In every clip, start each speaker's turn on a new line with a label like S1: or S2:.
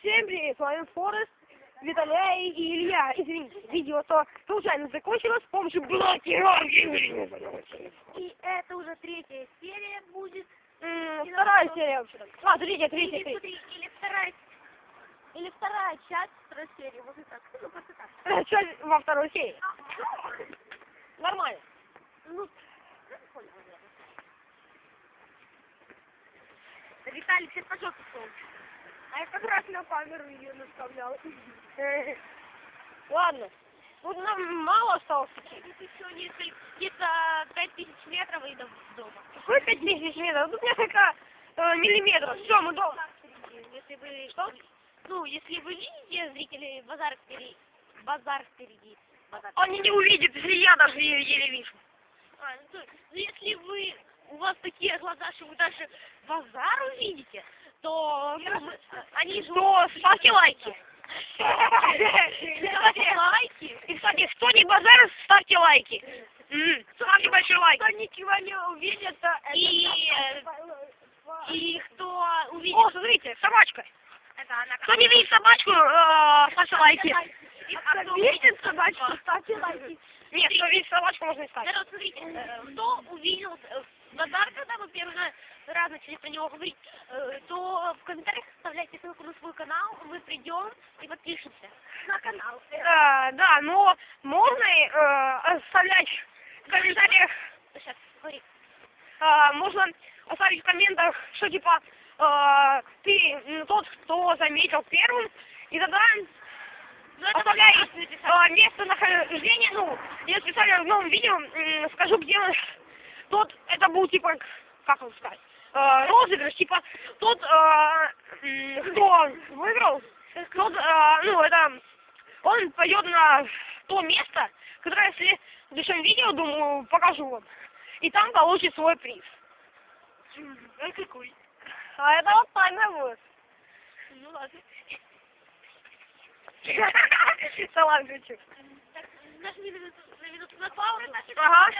S1: Всем привет, с вами Форест, Виталяй и Илья. Извините, видео то случайно закончилось с помощью блокировки.
S2: И это уже третья серия будет.
S1: М, Вторая серия вообще-то. А, третья, третья,
S2: Или,
S1: третья.
S2: смотри, или вторая. Или вторая часть второй серии. Вот так. Ну, просто так.
S1: Что во второй серии? Нормально.
S2: Ну. Виталий, все пожалуйста, солнце.
S1: А я как раз на камеру ее наставлял. Ладно. Тут нам мало осталось
S2: еще несколько, где-то пять тысяч метров и до дома.
S1: Какой 5 тысяч метров? Тут несколько э, миллиметров. Все, мы дома.
S2: Если вы, что? Ну, если вы видите, зрители, базар впереди. Базар впереди. Базар.
S1: Они не увидят, если я даже еле, еле вижу.
S2: А, ну, то- ну, если вы, у вас такие глаза, что вы даже базар увидите, то мы- они же...
S1: То ставьте лайки.
S2: Ставьте лайки.
S1: И, кстати, кто не базар, ставьте лайки. Ставьте большой лайк.
S2: ничего не увидит, и, э, и кто увидит...
S1: О, смотрите, собачка. Кто не видит собачку, э, ставьте лайки.
S2: И кто видит собачку, ставьте лайки.
S1: Нет, кто видит собачку, можно и ставить.
S2: Смотрите, э, кто увидел базар, когда мы первый раз начали про него говорить, то в комментариях оставляйте ссылку на свой канал, мы придем и подпишемся на канал.
S1: Да, да, но можно э, оставлять в комментариях,
S2: Сейчас, говори.
S1: э, можно оставить в комментах, что типа э, ты тот, кто заметил первым, и тогда
S2: Ну,
S1: оставляй э, местонахождение, ну, я специально в новом видео скажу, где он. тот, это был типа, как вам сказать, э, розыгрыш, типа, тот, э, кто выиграл, тот, э, ну, это, он пойдет на то место, которое я в следующем видео, думаю, покажу вам. И там получит свой приз.
S2: А какой?
S1: А это вот тайна будет.
S2: Ну ладно.
S1: Салам ключик.
S2: Так, нажми на минуту на, минуту на паузу.
S1: Ага.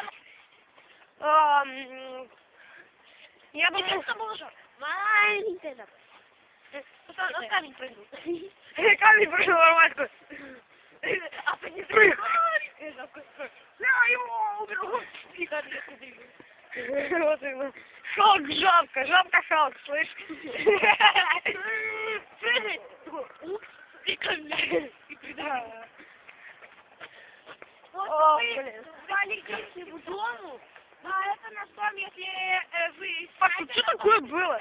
S1: Я
S2: Тебе
S1: думаю,
S2: что было уже? Маленькая да. Просто на камень прыгнул.
S1: камень прыгнул нормально.
S2: А ты не
S1: Прыг. Я его убил. Вот именно. Шалк, жабка, жабка шалк, слышь?
S2: Прыгай. И камень. И.
S1: О,
S2: Вот звали к в дому. Да, это наш дом, если э, вы...
S1: Паш, ну что такое было?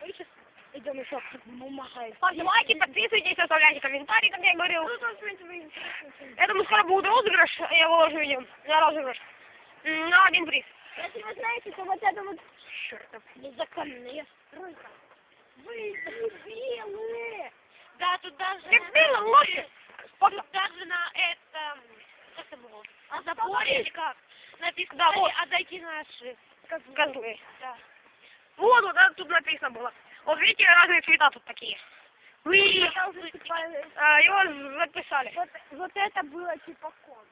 S2: Мы сейчас идем еще ну, махаем.
S1: Ставьте лайки, подписывайтесь, оставляйте комментарии, как я говорил.
S2: Ну,
S1: Это мы скоро будет розыгрыш, я выложу видео на розыгрыш. На один приз.
S2: Если вы знаете, то вот это вот чертов незаконная стройка. Вы дебилы! Да, тут даже...
S1: Дебилы, лохи!
S2: Тут даже на этом... Как это было? На заборе или как? Написано,
S1: Да, вот.
S2: отдайте наши.
S1: Козлы.
S2: Да.
S1: Вот, вот тут написано было. Вот видите, разные цвета тут такие. Вы, а, его записали.
S2: Вот, вот это было типа коду.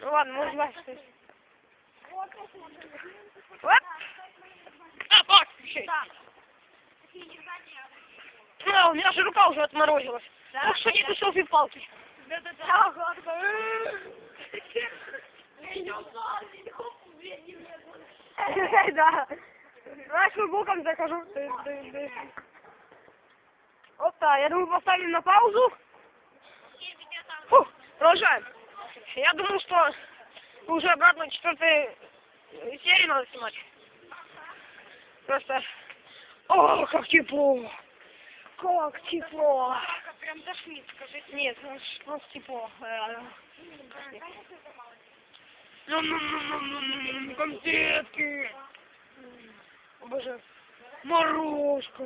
S1: Ну ладно, можно дальше.
S2: Вот
S1: Вот. А, еще.
S2: Да.
S1: У меня же рука уже отморозилась.
S2: Да?
S1: Ну что нету селфи-палки?
S2: Да-да-да.
S1: Да. Знаешь, мы боком захожу. Вот так, я думаю, поставим на паузу. Фу, продолжаем. Я думаю, что уже обратно четвертой серии надо снимать. Просто... О, как тепло! Как тепло!
S2: Прям тошнит, скажи.
S1: Нет, ну, ш- ну тепло. Э, Ну-ну-ну-ну-ну-ну, конфетки. Боже. Морожка.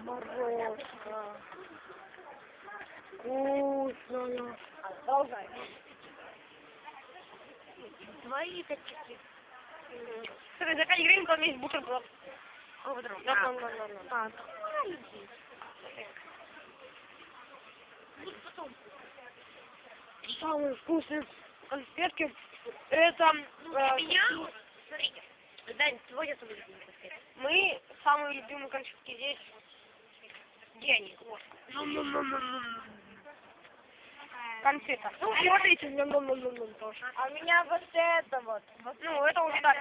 S1: Морожка. Вкусная. Продолжай.
S2: Твои такие.
S1: Смотри, за 5 гривен там есть бутерброд.
S2: Друг.
S1: Да, да, да, да, да.
S2: А, маленький.
S1: Самый вкусный конфетки. Это
S2: Ну, для
S1: э,
S2: меня, смотрите, Дань, сегодня самый любимый конфет.
S1: мы самые любимые конфетки здесь. Где они? Вот. Конфета. Ну, и вот эти ням-ням-ням-ням тоже.
S2: А у меня вот это вот.
S1: Ну, это уже так.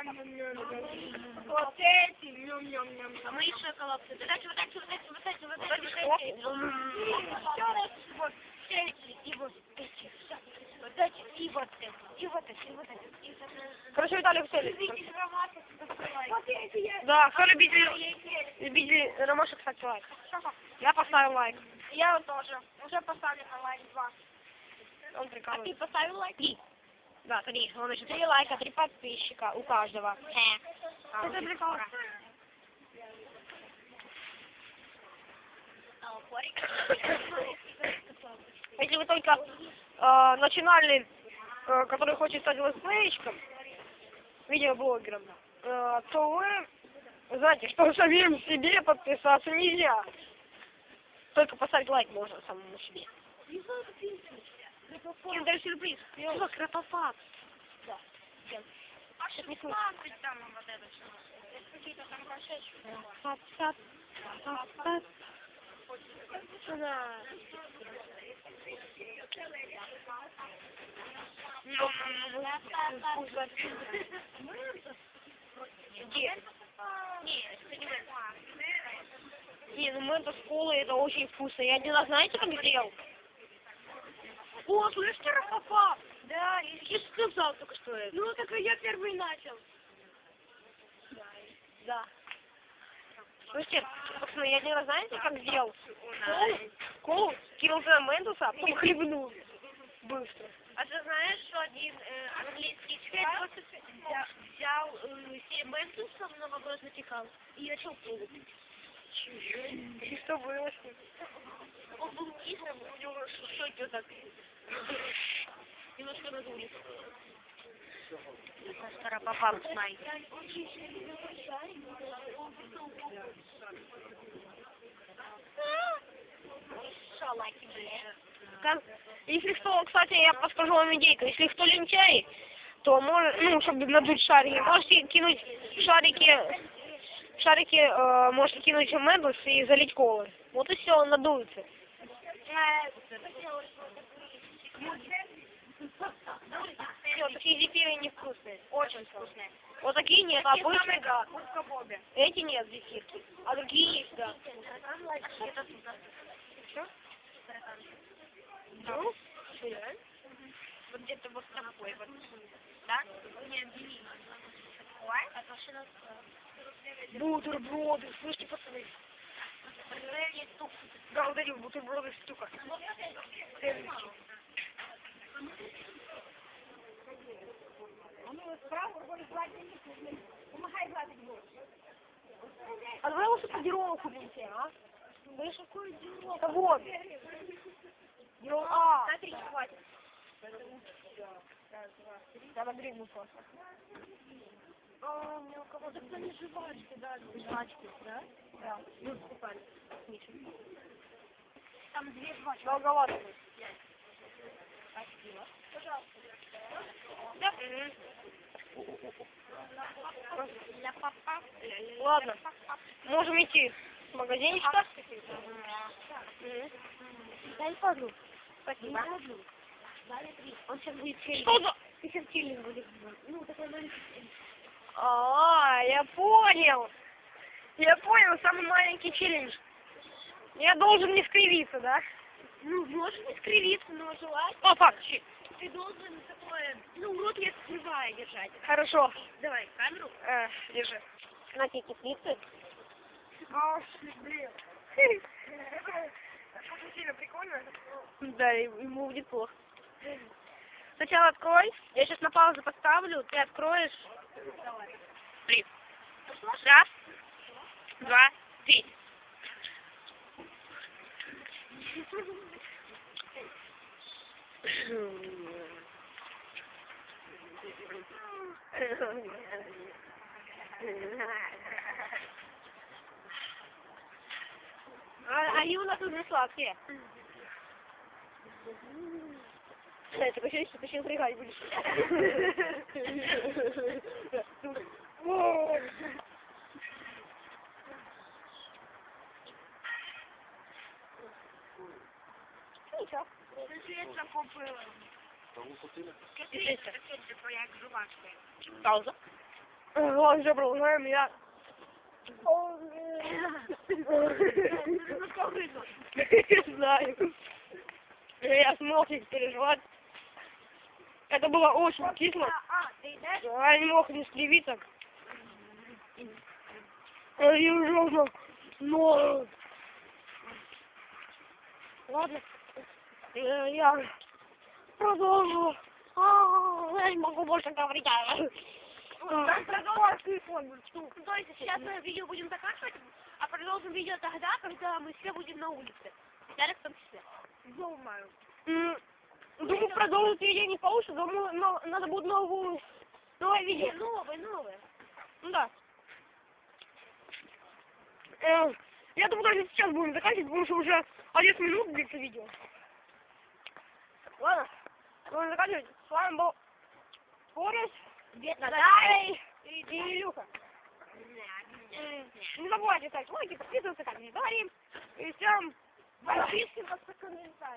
S2: Вот эти, ням-ням-ням. А мои шоколадки. Вот эти, вот эти, вот эти, вот эти, вот эти, вот эти. Вот эти, и вот эти. Вот эти, и вот эти, и вот эти, и вот эти. и вот эти.
S1: Короче, Виталий
S2: Вот эти я.
S1: Да, кто любитель, любитель ромашек, ставьте лайк. Я поставил лайк.
S2: Я вот тоже. Уже поставлю на лайк два.
S1: Он
S2: А ты
S1: прикалывается.
S2: поставил лайк?
S1: Три. Да, три. Он еще три лайка, три подписчика у каждого. А,
S2: Это прикол.
S1: Если вы только э, начинальный, э, который хочет стать летсплейщиком, видеоблогером, э, то вы знаете, что самим себе подписаться нельзя. Только поставить лайк можно самому себе. Киндер-сюрприз. Что, кропофат? Да.
S2: А
S1: Это не
S2: 16 там вот это? Это какие-то там
S1: фат. Да. Где?
S2: Не, это это.
S1: Ну мента с колой это очень вкусно. Я один раз знаете, как сделал? О, слышите, Рафафа? Да, я сказал только что это.
S2: Ну, так я первый начал.
S1: Да. Слушайте, пацаны, я один раз знаете, как сделал? Колу кинул туда ментуса, потом хлебнул. Быстро.
S2: А ты знаешь, что один э, английский чувак взял, взял э, себе ментуса, много раз затекал, и начал плавать.
S1: И что было с ним?
S2: Он был низким, у него щеки вот так немножко надулись.
S1: Старопопам знай.
S2: Что, лайки, блядь?
S1: Как- Если что, кстати, я подскажу вам идейку. Если кто лентяй, то может, ну, чтобы надуть шарики, можете кинуть шарики, шарики, э, можете кинуть в Мэдлс и залить колы. Вот и все, он надуется. Все, такие зефиры невкусные. Очень вкусные. Вот такие нет, а обычные, да. Эти нет, зефирки. А другие есть, да. Что? Ну, реально?
S2: Вот где-то вот такой вот. Да? Нет, не Ой, а то что
S1: Бутерброды, слышите, пацаны? Да, вот эти бутерброды штука. А давай лучше Деролу купите, а?
S2: Же какой дерьмо.
S1: Да вот. А.
S2: Смотри, хватит.
S1: Я нагрызну просто.
S2: А, мне у кого так они жвачки, да, жвачки, да?
S1: Да.
S2: Ну, покупали. Там две жвачки.
S1: Долговато.
S2: Спасибо. Пожалуйста.
S1: Да. Ладно. Можем идти в магазинчика. Мгм.
S2: Дай пару. Спасибо. Он сейчас будет челлендж.
S1: Что за...
S2: Ты сейчас челлендж будешь. Ну, такой маленький.
S1: А, я понял. Я понял, самый маленький челлендж. Я должен не скривиться, да?
S2: Ну, можешь не скривиться, но желательно.
S1: О, факт, щи.
S2: Ты должен такое, ну, рот я скрываю держать.
S1: Хорошо.
S2: Давай, камеру.
S1: Э, держи. На тебе кислицы. А, блин. Это сильно прикольно. Да, ему будет плохо. Сначала открой. Я сейчас на паузу поставлю. Ты откроешь. Три. Раз. Два. Три. А, они у нас уже сладкие. Такое ощущение, что ты сейчас будешь. Вот. Ничего. Пауза. Ладно, все, продолжаем. Я... Не знаю. Я смог их переживать. Это было очень кисло. Я не мог не скривиться. И ужасно. Но... Ладно. Э, Я продолжу. А, Я не могу больше говорить.
S2: Так, продолжим телефон. Ну, То есть сейчас мы видео будем заканчивать, а продолжим видео тогда, когда мы все будем на улице. Ярик в том числе. Думаю.
S1: М, Думаю, продолжить видео не получится. Думаю, но- надо будет новую, новое видео.
S2: Новые, новые.
S1: Ну да. Э, Я думаю, даже сейчас будем заканчивать, потому что уже 11 минут длится видео. Ладно, будем заканчивать. С вами был Борис, Наталья и Илюха. Не забывайте ставить лайки, подписываться, как мы говорим. И всем
S2: Подписываться, комментарий.